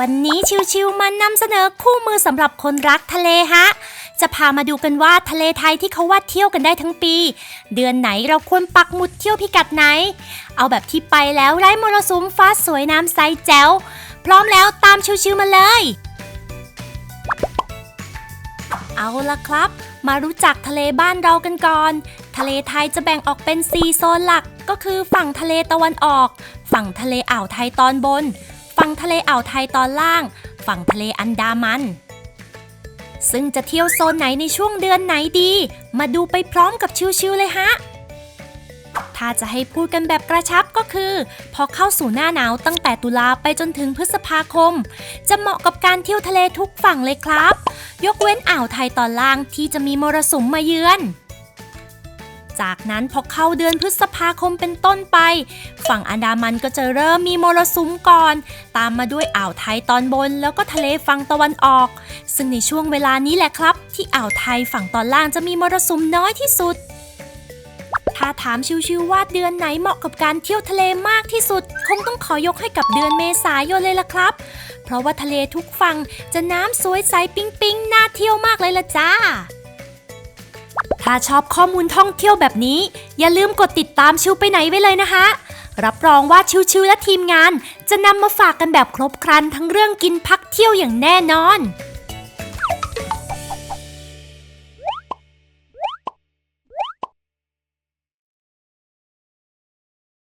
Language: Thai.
วันนี้ชิวๆมานำเสนอคู่มือสำหรับคนรักทะเลฮะ จะพามาดูกันว่าทะเลไทยที่เขาว่าเที่ยวกันได้ทั้งปี เดือนไหนเราควรปักหมุดเที่ยวพิกัดไหน เอาแบบที่ไปแล้วไร้มรสุมฟ้าสวยน้ำใสแจ๋ว พร้อมแล้วตามชิวๆมาเลย เอาละครับ มารู้จักทะเลบ้านเรากันก่อน ทะเลไทยจะแบ่งออกเป็น 4 โซนหลักก็คือฝั่งทะเลตะวันออก ฝั่งทะเลอ่าวไทยตอนบน ฝั่งทะเลอ่าวไทยตอนล่าง ฝั่งทะเลอันดามัน ซึ่งจะเที่ยวโซนไหนในช่วงเดือนไหนดี มาดูไปพร้อมกับชิวๆเลยฮะถ้าจะให้พูดกันแบบกระชับก็คือ พอเข้าสู่หน้าหนาวตั้งแต่ตุลาไปจนถึงพฤษภาคม จะเหมาะกับการเที่ยวทะเลทุกฝั่งเลยครับ ยกเว้นอ่าวไทยตอนล่างที่จะมีมรสุมมาเยือน จากนั้นพอเข้าเดือนพฤษภาคมเป็นต้นไป ฝั่งอันดามันก็จะเริ่มมีมรสุมก่อน ตามมาด้วยอ่าวไทยตอนบน แล้วก็ทะเลฝั่งตะวันออก ซึ่งในช่วงเวลานี้แหละครับ ที่อ่าวไทยฝั่งตอนล่างจะมีมรสุมน้อยที่สุด ถ้าถามชิวๆว่าเดือนไหนเหมาะกับการเที่ยวทะเลมากที่สุด คงต้องขอยกให้กับเดือนเมษายนเลยล่ะครับ เพราะว่าทะเลทุกฝั่งจะน้ำสวยใสปิ๊งปิงน่าเที่ยวมากเลยล่ะจ้า ถ้าชอบข้อมูลท่องเที่ยวแบบนี้ อย่าลืมกดติดตามชิวไปไหนไว้เลยนะคะ รับรองว่าชิวๆและทีมงาน จะนำมาฝากกันแบบครบครันทั้งเรื่องกินพักเที่ยวอย่างแน่นอน